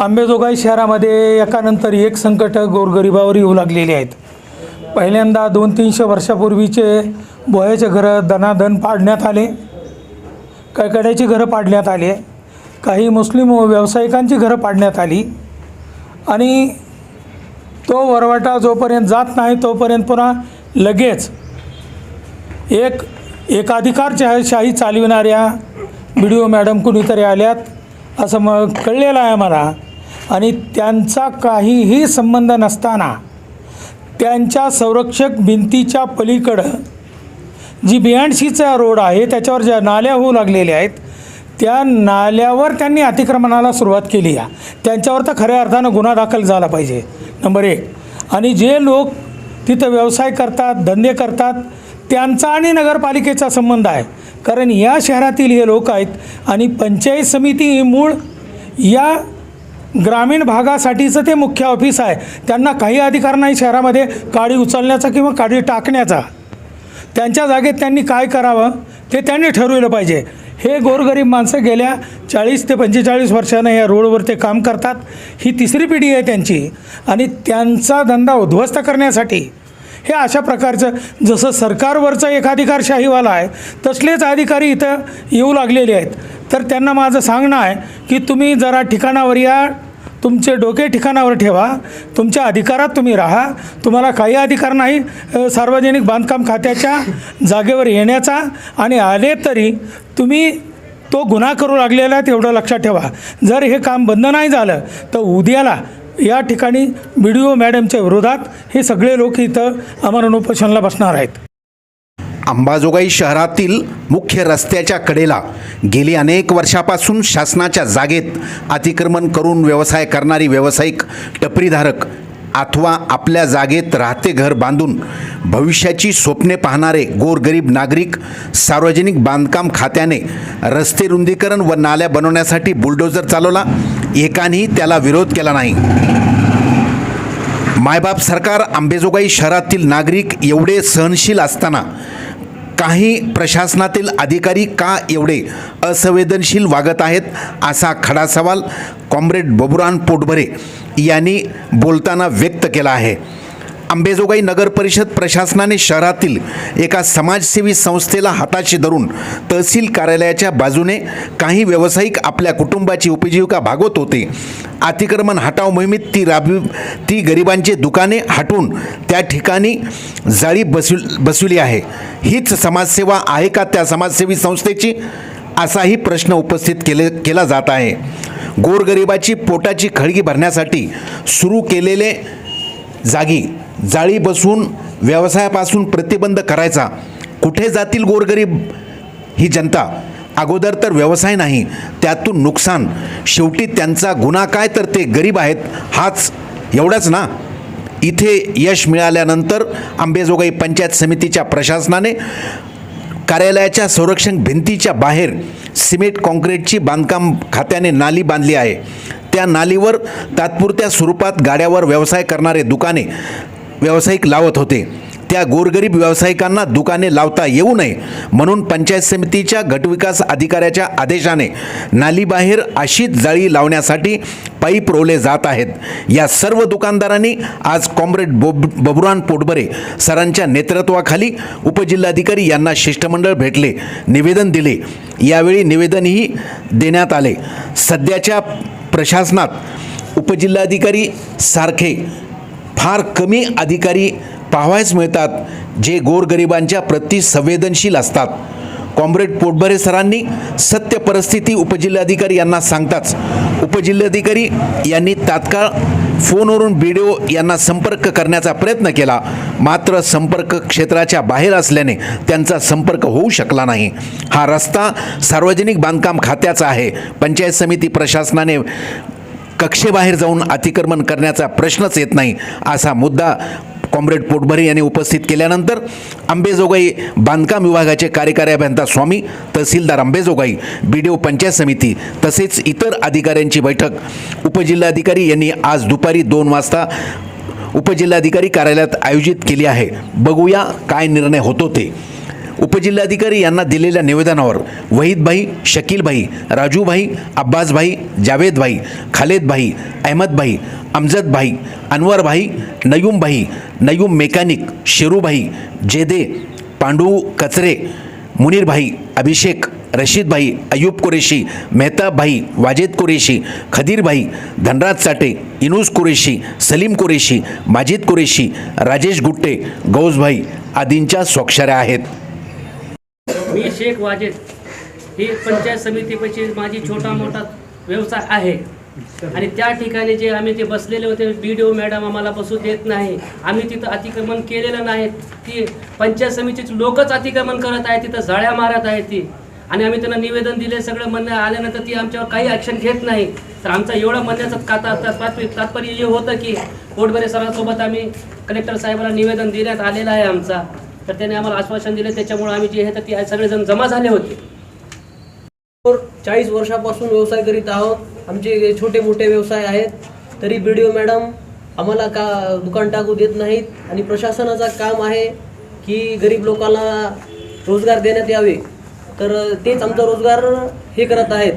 आंबेजोगाई शहरामध्ये एकानंतर एक संकट गोरगरिबावर येऊ लागलेली आहेत. पहिल्यांदा दोन तीनशे वर्षापूर्वीचे बोह्याचे घरं दनादन पाडण्यात आले. कळकड्याची घरं पाडण्यात आले. काही मुस्लिम व्यावसायिकांची घरं पाडण्यात आली. आणि तो वरवटा जोपर्यंत जात नाही तोपर्यंत पुन्हा लगेच एक एकाधिकार शाही चालविणाऱ्या बी डी ओ मॅडम कुणीतरी आल्यात. असं मग कळलेलं आहे मला. आणि त्यांचा काहीही संबंध नसताना त्यांच्या संरक्षक भिंतीच्या पलीकडं जी बियांडशीचा रोड आहे त्याच्यावर ज्या नाल्या होऊ लागलेल्या आहेत त्या नाल्यावर त्यांनी अतिक्रमणाला सुरुवात केली आहे त्यांच्यावर तर खऱ्या अर्थानं गुन्हा दाखल झाला पाहिजे. नंबर एक. आणि जे लोक तिथं व्यवसाय करतात धंदे करतात त्यांचा आणि नगरपालिकेचा संबंध आहे. कारण या शहरातील हे लोक आहेत आणि पंचायत समिती ही मूळ या ग्रामीण भागासाठीचं ते मुख्य ऑफिस आहे. त्यांना काही अधिकार नाही शहरामध्ये काडी उचलण्याचा किंवा काडी टाकण्याचा. त्यांच्या जागेत त्यांनी काय करावं ते त्यांनी ठरवलं पाहिजे. हे गोरगरीब माणसं गेल्या चाळीस ते पंचेचाळीस वर्षानं या रोडवर ते काम करतात. ही तिसरी पिढी आहे त्यांची. आणि त्यांचा धंदा उद्ध्वस्त करण्यासाठी हे अशा प्रकारचं जसं सरकारवरचं एकाधिकारशाहीवाला आहे तसलेच अधिकारी इथं येऊ लागलेले आहेत. तर त्यांना माझं सांगणं आहे की तुम्ही जरा ठिकाणावर या तुमचे डोके ठिकाणावर ठेवा तुमच्या अधिकारात तुम्ही राहा तुम्हाला काही अधिकार नाही सार्वजनिक बांधकाम खात्याच्या जागेवर येण्याचा आणि आले तरी तुम्ही तो गुन्हा करू लागलेला आहे तेवढं लक्षात ठेवा. जर हे काम बंद नाही झालं तर उद्याला या ठिकाणी बी डी ओ मॅडमच्या विरोधात हे सगळे लोक इथं आम्हाला उपोषणाला बसणार आहेत. अंबाजोगाई शहरातील मुख्य रस्त्याच्या कडेला गेली अनेक वर्षापासून शासनाच्या जागेत अतिक्रमण करून व्यवसाय करणारी व्यावसायिक टपरीधारक अथवा आपल्या जागेत राहते घर बांधून भविष्याची स्वप्ने पाहणारे गोरगरीब नागरिक सार्वजनिक बांधकाम खात्याने रस्ते रुंदीकरण व नाल्या बनवण्यासाठी बुलडोजर चालवला. एकानेही त्याला विरोध केला नाही. मायबाप सरकार आंबेजोगाई शहरातील नागरिक एवढे सहनशील असताना काही प्रशासनातील अधिकारी का एवढे असंवेदनशील वागत आहेत असा खडा सवाल कॉम्रेड बबुरान पोटभरे यांनी बोलताना व्यक्त केला आहे. अंबेजोगाई नगर परिषद प्रशासनाने शहरातील एका समाजसेवी संस्थेला हाताशी धरून तहसील कार्यालयाच्या बाजूने काही व्यावसायिक आपल्या कुटुंबाची उपजीविका भागवत होते. अतिक्रमण हटाव मोहिमेत ती राबवी ती गरिबांची दुकाने हटवून त्या ठिकाणी जाळी बसव बसवली आहे. हीच समाजसेवा आहे का त्या समाजसेवी संस्थेची? असाही प्रश्न उपस्थित केले केला जात आहे. गोरगरिबाची पोटाची खळगी भरण्यासाठी सुरू केलेले जागी जाळी बसून व्यवसायापासून प्रतिबंध करायचा. कुठे जातील गोरगरीब? ही जनता अगोदर तर व्यवसाय नाही त्यातून नुकसान. शेवटी त्यांचा गुन्हा काय तर ते गरीब आहेत हाच एवढाच ना? इथे यश मिळाल्यानंतर आंबेजोगाई पंचायत समितीच्या प्रशासनाने कार्यालयाच्या संरक्षण भिंतीच्या बाहेर सिमेंट काँक्रीटची बांधकाम खात्याने नाली बांधली आहे. त्या नालीवर तात्पुरत्या स्वरूपात गाड्यावर व्यवसाय करणारे दुकाने व्यावसायिक लावत होते. त्या गोरगरीब व्यावसायिकांना दुकाने लावता येऊ नये म्हणून पंचायत समितीच्या गटविकास अधिकाऱ्याच्या आदेशाने नालीबाहेर अशीच जाळी लावण्यासाठी पाईप रोवले जात आहेत. या सर्व दुकानदारांनी आज कॉम्रेड बोब बबुरान पोटबरे सरांच्या नेतृत्वाखाली उपजिल्हाधिकारी यांना शिष्टमंडळ भेटले निवेदन दिले. यावेळी निवेदनही देण्यात आले. सध्याच्या प्रशासनात उपजिल्हाधिकारी सारखे फार कमी अधिकारी पाहावयास मिळतात जे गोरगरिबांच्या प्रति संवेदनशील असतात. कॉम्रेड पोटभरे सरांनी सत्य परिस्थिती उपजिल्हाधिकारी यांना सांगताच उपजिल्हाधिकारी यांनी तात्काळ फोनवरून बी डी ओ यांना संपर्क करण्याचा प्रयत्न केला. मात्र संपर्क क्षेत्राच्या बाहेर असल्याने त्यांचा संपर्क होऊ शकला नाही. हा रस्ता सार्वजनिक बांधकाम खात्याचा आहे. पंचायत समिती प्रशासनाने कक्षेबाहेर जाऊन अतिक्रमण करण्याचा प्रश्नच येत नाही असा मुद्दा कॉम्रेड पोटभरे यांनी उपस्थित केल्यानंतर अंबेजोगाई बांधकाम विभागाचे कार्यकारी अभियंता स्वामी तहसीलदार Ambejogai B D O panchayat samiti तसेच इतर अधिकाऱ्यांची बैठक उपजिल्हाधिकारी यांनी आज दुपारी दोन वाजता उपजिल्हाधिकारी कार्यालयात आयोजित केली आहे. बघूया काय निर्णय होतो ते. उपजिल्हाधिकारी यांना दिलेल्या निवेदनावर वहीदभाई शकीलभाई राजूभाई अब्बासभाई जावेदभाई खालेदभाई अहमदभाई अमजदभाई अनवरभाई नयूमभाई नयूम मेकॅनिक शेरूभाई जेदे पांडू कचरे मुनीरभाई अभिषेक रशीदभाई अयूब कुरेशी मेहताबभाई वाजेद कुरेशी खदीरभाई धनराज साठे इनूस कुरेशी सलीम कुरेशी माजिद कुरेशी राजेश गुट्टे गौसभाई आदींच्या स्वाक्षऱ्या आहेत. मी शेख वाजेद. ही पंचायत समितीपैकी माझी छोटा मोठा व्यवसाय आहे. आणि त्या ठिकाणी जे आम्ही ते बसलेले होते बी डी ओ मॅडम आम्हाला बसू देत नाही. आम्ही तिथं अतिक्रमण केलेलं नाही. ती पंचायत समितीची लोकच अतिक्रमण करत आहे तिथं जाळ्या मारत आहे ती. आणि आम्ही त्यांना निवेदन दिले सगळं म्हणणं आल्यानंतर ती आमच्यावर काही ॲक्शन घेत नाही. तर आमचा एवढं म्हणण्याचं काता तात्पर्य तात्पर्य हे होतं की कोटबरे सरांसोबत आम्ही कलेक्टर साहेबांना निवेदन देण्यात आलेलं आहे आमचा. तर त्याने आम्हाला आश्वासन दिलं. त्याच्यामुळे आम्ही जे आहे तर ते सगळेजण जमा झाले होते. चाळीस वर्षापासून व्यवसाय करीत आहोत. आमचे छोटे मोठे व्यवसाय आहेत. तरी बी डी ओ मॅडम आम्हाला का दुकान टाकू देत नाहीत आणि प्रशासनाचं काम आहे की गरीब लोकांना रोजगार देण्यात यावे. तर तेच आमचा रोजगार हे करत आहेत.